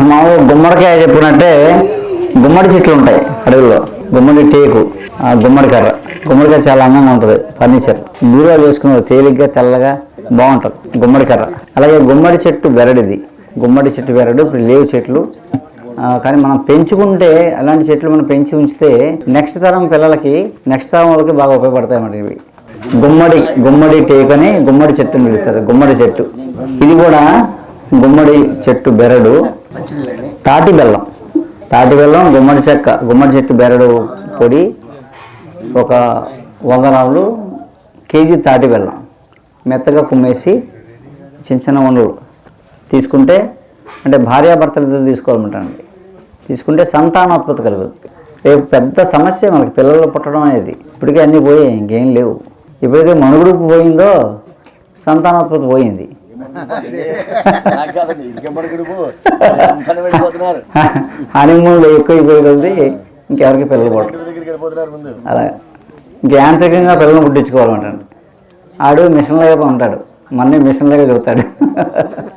మన మామూలు గుమ్మడికాయ చెప్పుకున్నట్టే గుమ్మడి చెట్లు ఉంటాయి అడవిలో గుమ్మడి టేకు ఆ గుమ్మడి కర్ర. గుమ్మడికాయ చాలా అందంగా ఉంటుంది ఫర్నిచర్. బీరువా చేసుకున్నారు తేలిగ్గా తెల్లగా బాగుంటుంది గుమ్మడికర్ర అలాగే గుమ్మడి చెట్టు బెరడిది. గుమ్మడి చెట్టు బెరడు ఇప్పుడు లేవు చెట్లు. కానీ మనం పెంచుకుంటే అలాంటి చెట్లు మనం పెంచి ఉంచితే నెక్స్ట్ తరం పిల్లలకి నెక్స్ట్ తరం వాళ్ళకి బాగా ఉపయోగపడతాయి అన్నమాట ఇవి. గుమ్మడి గుమ్మడి టేక్ అని గుమ్మడి చెట్టు పిలుస్తారు గుమ్మడి చెట్టు. ఇది కూడా గుమ్మడి చెట్టు బెరడు తాటి బెల్లం. తాటి బెల్లం గుమ్మడి చెక్క గుమ్మడి చెట్టు బెరడు పొడి ఒక వంద గ్రాములు కేజీ తాటి బెల్లం. మెత్తగా కుమ్మేసి చిన్న చిన్న వండలు తీసుకుంటే అంటే భార్యాభర్తలతో ఇద్దరు తీసుకోవాలన్నమాట తీసుకుంటే సంతానోత్పత్తి కలుగుతుంది రేపు పెద్ద సమస్య మనకి పిల్లలు పుట్టడం అనేది. ఇప్పటికే అన్నీ పోయాయి ఇంకేం లేవు. ఎప్పుడైతే మనుగుడు పోయిందో సంతానోత్పత్తి పోయింది. హనీమూన్లో ఎక్కువైపోయి కొద్దీ ఇంకెవరికి పిల్లలు పుట్టరు. అలా ఇంక యాంత్రికంగా పిల్లల్ని పుట్టించుకోవాలన్నమాట ఆడు మిషన్లాగా ఉంటాడు. మళ్ళీ మిషన్లాగా చెబుతాడు